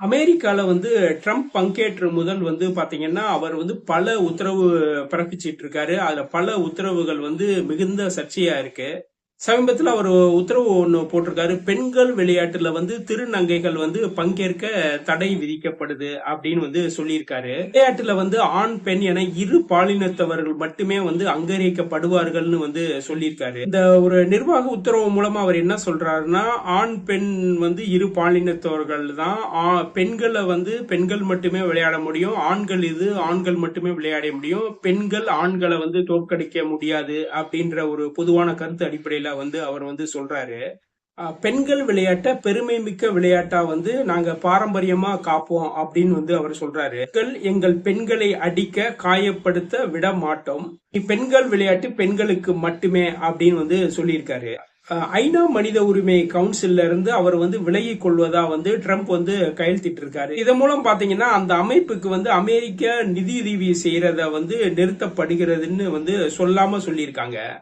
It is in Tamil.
அமெரிக்காவில் வந்து ட்ரம்ப் பங்கேற்ற முதல் வந்து பார்த்தீங்கன்னா அவர் வந்து பல உத்தரவு பிறப்பிச்சிட்டு இருக்காரு பல உத்தரவுகள் வந்து மிகுந்த சர்ச்சையாக இருக்குது சமீபத்தில் அவர் உத்தரவு ஒன்று போட்டிருக்காரு. பெண்கள் விளையாட்டுல வந்து திருநங்கைகள் வந்து பங்கேற்க தடை விதிக்கப்படுது அப்படின்னு வந்து சொல்லியிருக்காரு. விளையாட்டுல வந்து ஆண் பெண் என இரு பாலினத்தவர்கள் மட்டுமே வந்து அங்கீகரிக்கப்படுவார்கள்னு வந்து சொல்லியிருக்காரு. இந்த ஒரு நிர்வாக உத்தரவு மூலமா அவர் என்ன சொல்றாருன்னா ஆண் பெண் வந்து இரு பாலினத்தவர்கள் தான் ஆ- பெண்களை வந்து பெண்கள் மட்டுமே விளையாட முடியும் ஆண்கள் இது ஆண்கள் மட்டுமே விளையாட முடியும் பெண்கள் ஆண்களை வந்து தோற்கடிக்க முடியாது அப்படின்ற ஒரு பொதுவான கருத்து அடிப்படையில் வந்து அவர் வந்து சொல்றாரு பெண்கள் விளையாட்டை பெருமை மிக்க விளையாட்டா வந்து நாங்க பாரம்பரியமா காப்போம் அப்படின்னு வந்து அவர் சொல்றாரு. எங்கள் பெண்களை அடிக்க காயப்படுத்த விட மாட்டோம். பெண்கள் விளையாட்டு பெண்களுக்கு மட்டுமே அப்படின்னு வந்து சொல்லியிருக்காரு. ஐநா மனித உரிமை கவுன்சில்ல இருந்து அவர் வந்து விலகி கொள்வதா வந்து ட்ரம்ப் வந்து கையெழுத்திட்டு இருக்காரு இதன் மூலம் பாத்தீங்கன்னா அந்த அமைப்புக்கு வந்து அமெரிக்க நிதியுதவி செய்யறத வந்து நிறுத்தப்படுகிறதுன்னு வந்து சொல்லாம சொல்லியிருக்காங்க.